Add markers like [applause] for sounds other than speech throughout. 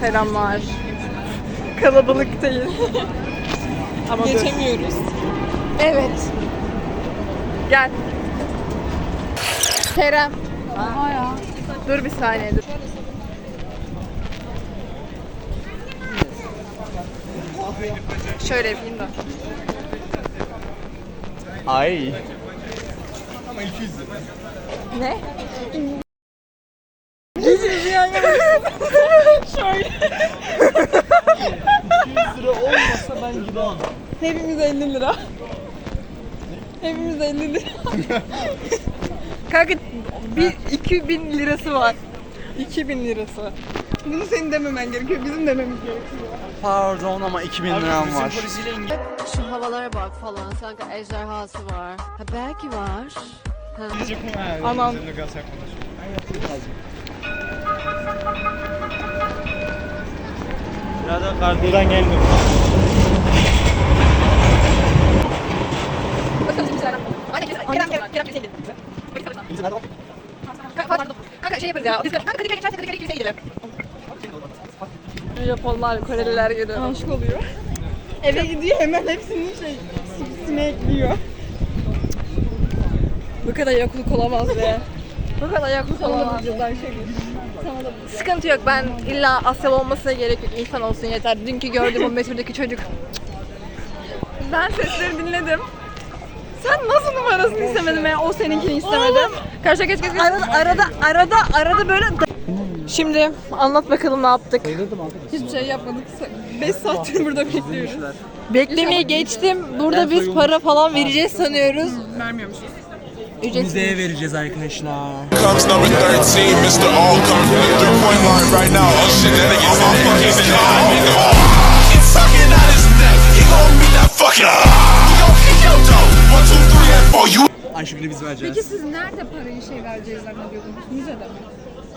Selamlar. Kalabalık değil. Ama dur. Geçemiyoruz. Evet. Gel. Kerem. Dur bir saniye dur. Şöyle yapayım da. Ay. Ne? lira olmasa ben gidemem. Hepimiz 50 lira. Hepimiz 50 lira. [laughs] Kanka bir 2000 lirası var. 2000 lirası. Bunu senin dememen gerekiyor. Bizim dememiz gerekiyor. Pardon ama 2000 liram var. Şu havalara bak falan. Sanki ejderhası var. Ha belki var. Ha. Anam. Birader kargodan gelmiyor. Kerem, Kerem, Kerem kimseye gidelim. Pardon. Kanka şey yaparız ya. Biz kanka Kadıköy'e geçerse Kadıköy'e kimseye gidelim. Japonlar, Koreliler geliyor. Aşık oluyor. Eve gidiyor hemen hepsini şey sipsime ekliyor. Bu kadar yokluk olamaz be. [laughs] Bu kadar da olamaz. Sıkıntı yok. Ben illa Asyalı olmasına gerek yok. İnsan olsun yeter. Dünkü gördüğüm o metroldeki çocuk. Ben sesleri dinledim. Sen nasıl numarasını istemedin ve o seninkini istemedi? Karşıya geç geç geç. Arada arada arada arada böyle Şimdi anlat bakalım ne yaptık. Hiçbir şey yapmadık. 5 saattir burada bekliyoruz. Beklemeyi geçtim. Burada biz para falan vereceğiz sanıyoruz. Vermiyormuşuz. Ücretsiz. Müzeye vereceğiz arkadaşlar. comes number 13, Mr. All comes from the three point line right now. Oh shit, that nigga's in it. He's in it. He's sucking out his neck. He gon' beat that fucking You Ayşegül'ü biz vereceğiz. Peki siz nerede parayı şey vereceğiz zannediyordunuz? Müzede mi?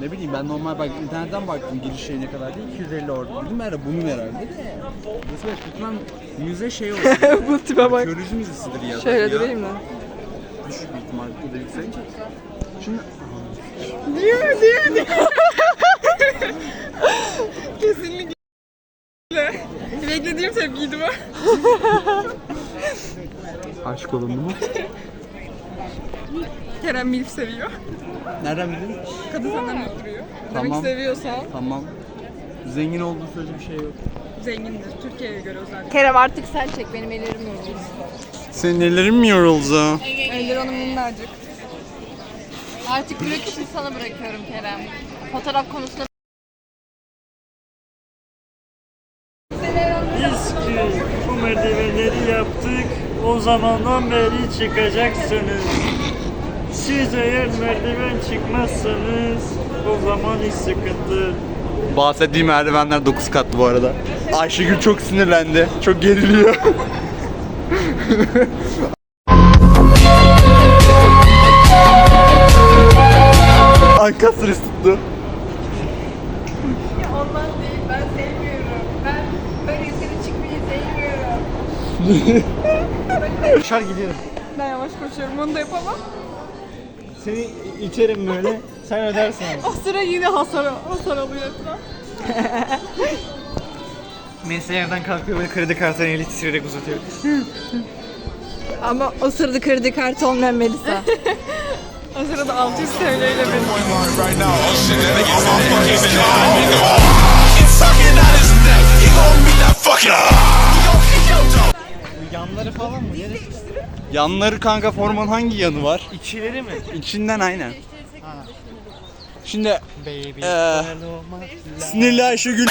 Ne bileyim ben normal bak internetten baktım giriş şey ne kadar değil 250 orada. Dedim herhalde bunun herhalde de. Nasıl beş bitmem müze şey olsun. [laughs] Bu tipe bak. Arkeoloji müzesidir ya. Şöyle ya. durayım mı? Düşük bir ihtimal bu da yüksek. Şimdi Diyor diyor diyor. Kesinlikle. Beklediğim tepkiydi bu. [laughs] aşk olun mu? [laughs] Kerem Milf seviyor. Nereden bildin? Kadın senden öldürüyor. Demek Tamam. ki seviyorsa Tamam. Zengin olduğu sürece bir şey yok. zengindir. Türkiye'ye göre özellikle. Kerem artık sen çek benim ellerim yoruldu. Senin ellerin mi yoruldu? Eller onun minnacık. Artık bırak işini sana bırakıyorum Kerem. Fotoğraf konusunda Biz ki bu merdivenleri yaptık, o zamandan beri çıkacaksınız. Siz eğer merdiven çıkmazsanız o zaman hiç sıkıntı. Bahsettiğim merdivenler 9 katlı bu arada. Ayşegül çok sinirlendi. Çok geriliyor. [laughs] Ankastres tuttu. Ondan değil ben sevmiyorum. Ben böyle yukarı çıkmayı sevmiyorum. [laughs] Koşar giderim. Ben yavaş koşuyorum onu da yapamam. Seni iterim böyle, sen ödersin. O sıra yine hasar, hasar alıyor [laughs] etraf. Mesleği yerden kalkıyor böyle kredi kartını eli titreyerek uzatıyor. [laughs] Ama o sırada kredi kartı olmayan Melisa. [laughs] O sırada 600 TL ile benim. Yanları kanka formanın hangi yanı var? İçileri mi? İçinden aynen. Şimdi Baby. Ee, sinirli Ayşegül.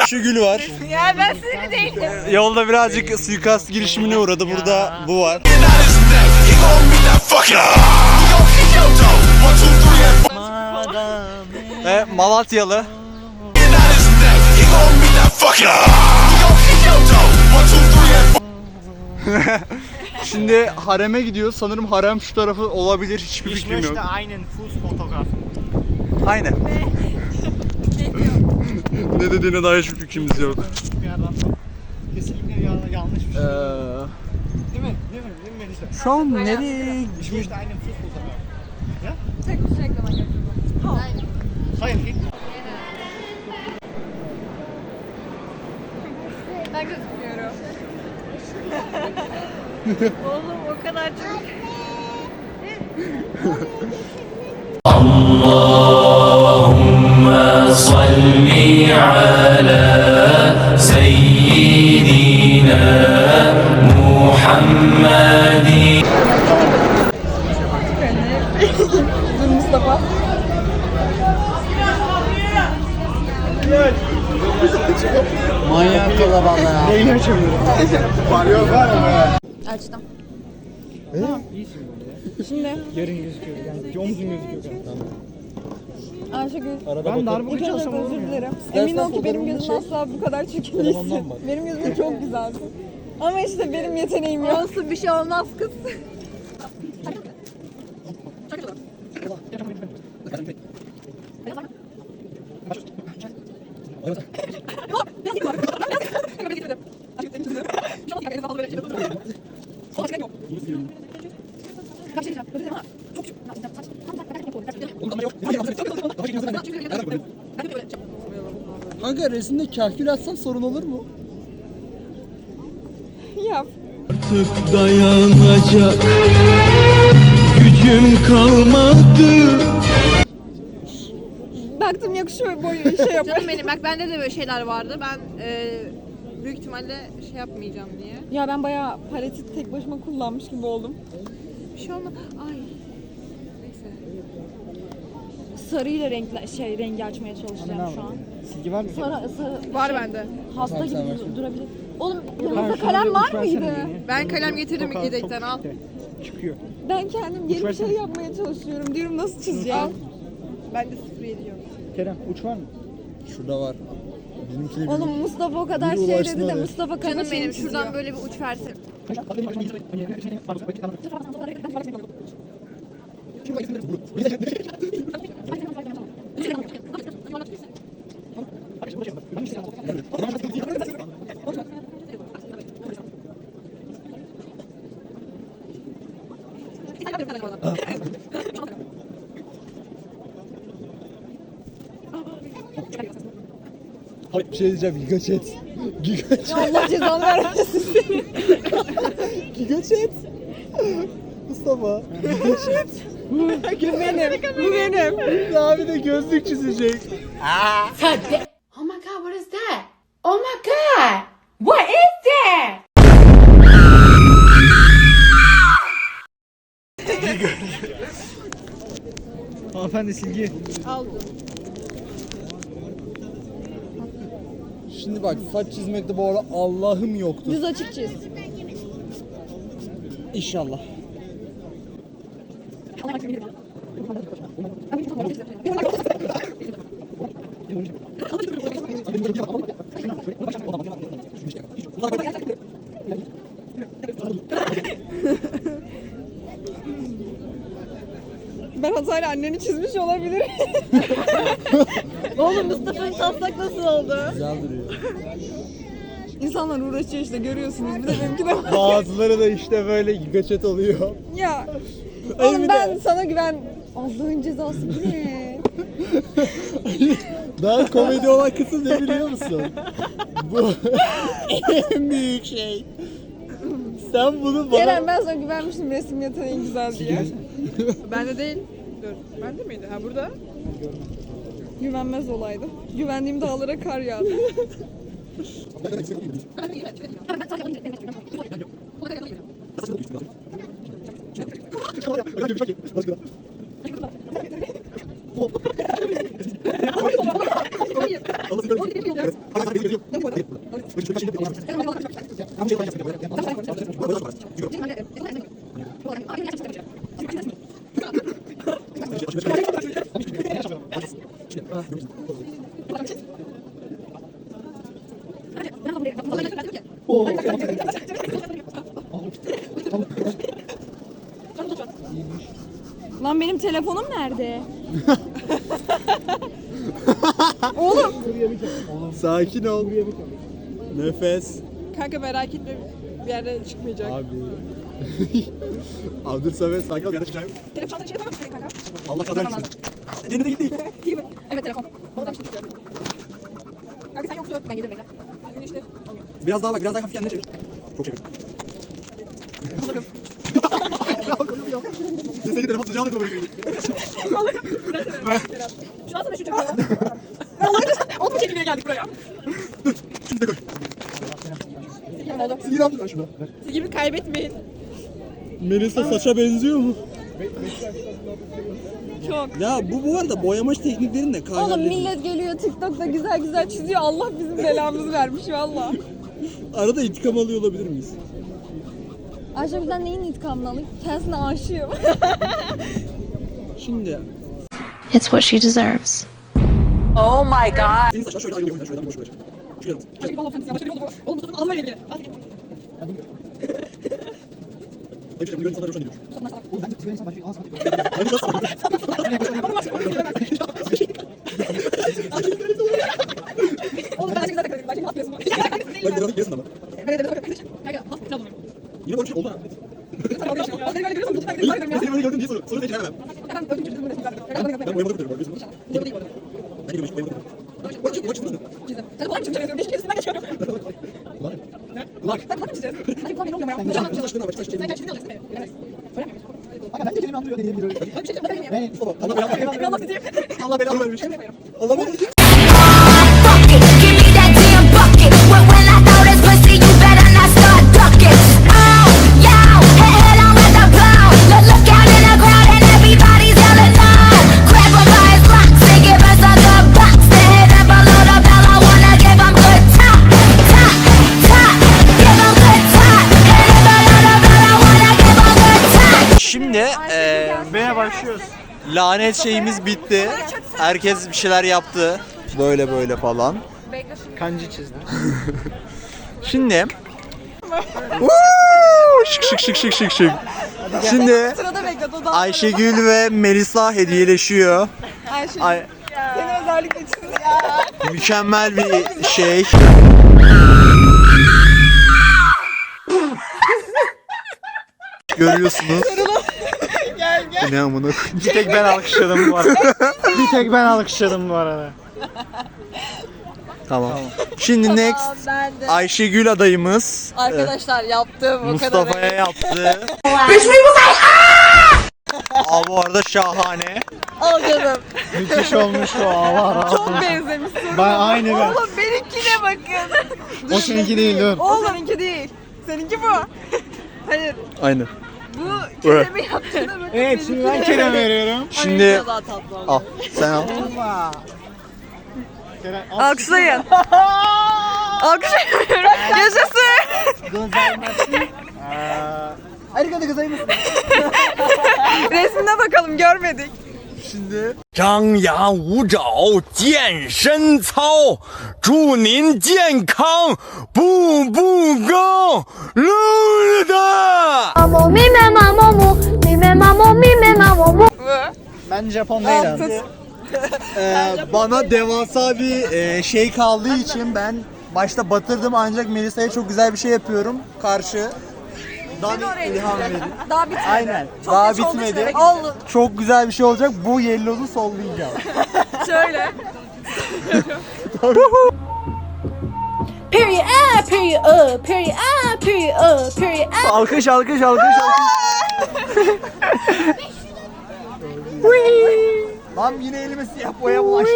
Ayşegül var. ya ben sinirli değilim. Yolda birazcık suikast girişimine uğradı. Burada bu var. Ve Malatyalı. up. [laughs] Şimdi hareme gidiyor. Sanırım harem şu tarafı olabilir. Hiçbir fikrim yok. aynen full fotoğraf. Aynen. [laughs] ne dediğine dair hiçbir fikrimiz yok. Bir kesinlikle ya- yanlış bir şey. Ee, Değil mi? Değil mi? Değil mi Melisa? şu an nereye İşte aynen full fotoğraf. Tek bir şey eklemen gerekiyor. Oğlum o kadar çok. اللهم صل على سيدنا محمد Manyak kalabalık ya. Neyini açamıyorum. Açtım. Şimdi. Yarın gözüküyor. Yani omzun gözüküyor. Tamam. Ayşegül. Ben darbuka çalsam olur özür mu? dilerim. Emin ol ki benim gözüm asla bu kadar çirkin değilsin. Benim gözüm çok güzelsin. Ama işte benim yeteneğim yok. Olsun bir şey olmaz kız. Kanka resimde kahkül atsan sorun olur mu? Yap. Artık dayanacak gücüm kalmadı Baktım yakışıyor boyu şey yap. Canım benim bak bende de böyle şeyler vardı. Ben e, büyük ihtimalle şey yapmayacağım diye. Ya ben bayağı paleti tek başıma kullanmış gibi oldum. Bir şey olmadı. Ay. Sarıyla renkle şey rengi açmaya çalışacağım şu an. Silgi var mı? Sarı, sarı var bende. Hasta Tamam, gibi sen durabilir. Oğlum yanınızda kalem var versene mıydı? Ben kalem getirdim yedekten al. Çıkıyor. Ben kendim yeni bir şey versene. yapmaya çalışıyorum. Diyorum nasıl çizeceğim? Ben de 0 ediyorum. Kerem uç var mı? Şurada var. Bizimkine bir... Oğlum Mustafa o kadar şey dedi de. Mustafa Canım kafa benim çiziyor. şuradan böyle bir uç versin. Hayır, bir şey diyeceğim. Giga chat. Giga chat. Allah cezanı vermesin seni. Giga chat. Mustafa. Giga chat. Bu benim. Bu benim. Abi de gözlük çizecek. Oh my god, what is that? Oh my god! What is that? Hanımefendi silgi. Şimdi bak saç çizmekte bu arada Allah'ım yoktu. Düz açık çiz. İnşallah. Ben hatayla anneni çizmiş olabilirim. [laughs] Oğlum Mustafa'nın taslak nasıl oldu? Güzel duruyor. İnsanlar uğraşıyor işte görüyorsunuz. Bir de benimki de var. Bazıları da işte böyle chat oluyor. Ya. Oğlum ben de- sana güven... Allah'ın cezası bu ne? Daha komedi olan kısım ne biliyor musun? Bu [laughs] en büyük şey. Sen bunu bana... Kerem ben sana güvenmiştim resim yeteneğin güzel diye. [laughs] Bende değil. Dur. Bende miydi? Ha burada. Güvenmez olaydı. Güvendiğim dağlara kar yağdı. [laughs] [laughs] Lan benim telefonum nerede? [laughs] Oğlum. Sakin ol. Nefes. Kanka merak etme. Bir yerde çıkmayacak. Abi. [laughs] Abi dur Samet sakin ol bir yerde çıkacağım. Telefon çantanı şey yapamam kanka. Allah kahretsin. Elinde [laughs] değil değil. Evet telefon. Oradan işte tutuyorum. Kanka sen yoksun. Ben gelirim bekle. Bugün işte. Biraz daha bak, biraz daha hafif kendine çevir. Çok çevir. Sesleri telefon sıcağına koyuyor. Şu an sana şu çok Ben onu çekmeye geldik buraya. Şimdi de koy. Sigirim oldu. Sigir aldım ben şunu. Sigirimi kaybetmeyin. Melisa saça benziyor mu? Çok. Ya bu bu arada boyama tekniklerinde Oğlum kaynağı. millet geliyor TikTok'ta güzel güzel çiziyor. Allah bizim belamızı vermiş valla. Arada intikam alıyor olabilir miyiz? Ayşegül'den neyin intikamını alayım? Kendisine aşığım. Şimdi It's what she deserves. bir yolu bu. Oğlum almayla ilgili. Hadi. Hemşire bunu sana hoşuna gidiyor. Oğlum ben Ayşegül zaten kaybettim. Ayşegül hastayasın. Bak biraz yesin ama. Ben de dedim arkadaşım. Kanka hasta trabzonum. Yine şey oldu ha. Sen. Seni böyle görüyorsun. Ben de. Seni böyle gördüm diye soru. Soru seçin hemen. Ben öldüm çocuğum. Ben boyama da kurtarıyorum. Bak, Burada değil bu arada. Ben gidiyorum boyama da kurtarıyorum. Bak bak çizdim. Çizdim. Sen mı çiziyorsun? Beş kere geçiyorum. Kulak. Sen kulak mı çiziyorsun? Hadi kulak benim olmuyor ya. Sen saçlarına bak saçlarına Sen çizdim. Aga ben de kelime anlıyor diyebilirim. Öyle bir şey. Allah belanı versin. Allah belanı vermiş. Lanet şeyimiz bitti. Herkes bir şeyler yaptı. Böyle böyle falan. Kancı çizdim. [laughs] Şimdi Woo! şık şık şık şık şık şık. Şimdi Ayşegül ve Melisa hediyeleşiyor. Ayşegül. Ay, Seni özellikle çizdim. Ya. mükemmel bir şey. Görüyorsunuz. [laughs] Ne amına koyayım. Bir tek ben alkışladım bu arada. [laughs] Bir tek ben alkışladım bu arada. Tamam. Şimdi next Ben de. Ayşegül adayımız Arkadaşlar yaptım o kadar. Mustafa'ya yaptı. [laughs] Aa bu arada şahane. Al canım. Müthiş olmuş o Allah razı Çok benzemiş. Ben aynı ben. Oğlum benimkine bakın. O seninki değil dur. Oğlum seninki değil. Seninki bu. Hayır. Aynen. Bu Kerem'in yaptığına bakın. Evet şimdi ben Kerem veriyorum. Şimdi daha tatlı al sen al. Kerem al. Alkışlayın. [laughs] Alkışlayın. Yaşasın. Harika kızayım mısın? Resmine bakalım görmedik Şimdi 张牙舞爪，健身操，祝您健康，步步高，噜的。 Bu. Ben Japon değilim. Altın. Ee, bana devasa bir e, şey kaldığı için ben başta batırdım ancak Melisa'ya çok güzel bir şey yapıyorum karşı. Daha bir ilham verin. Daha bitmedi. Aynen. Çok Daha geç olduğu için bitmedi. eve. Çok güzel bir şey olacak. Bu yellow'u sollayacağım. [laughs] Şöyle. [laughs] Period ah, period uh, period ah, period uh, period ah. alkış alkış alkış alkış. [laughs] Lan yine elime siyah boya bulaştı.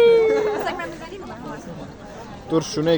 Dur şunu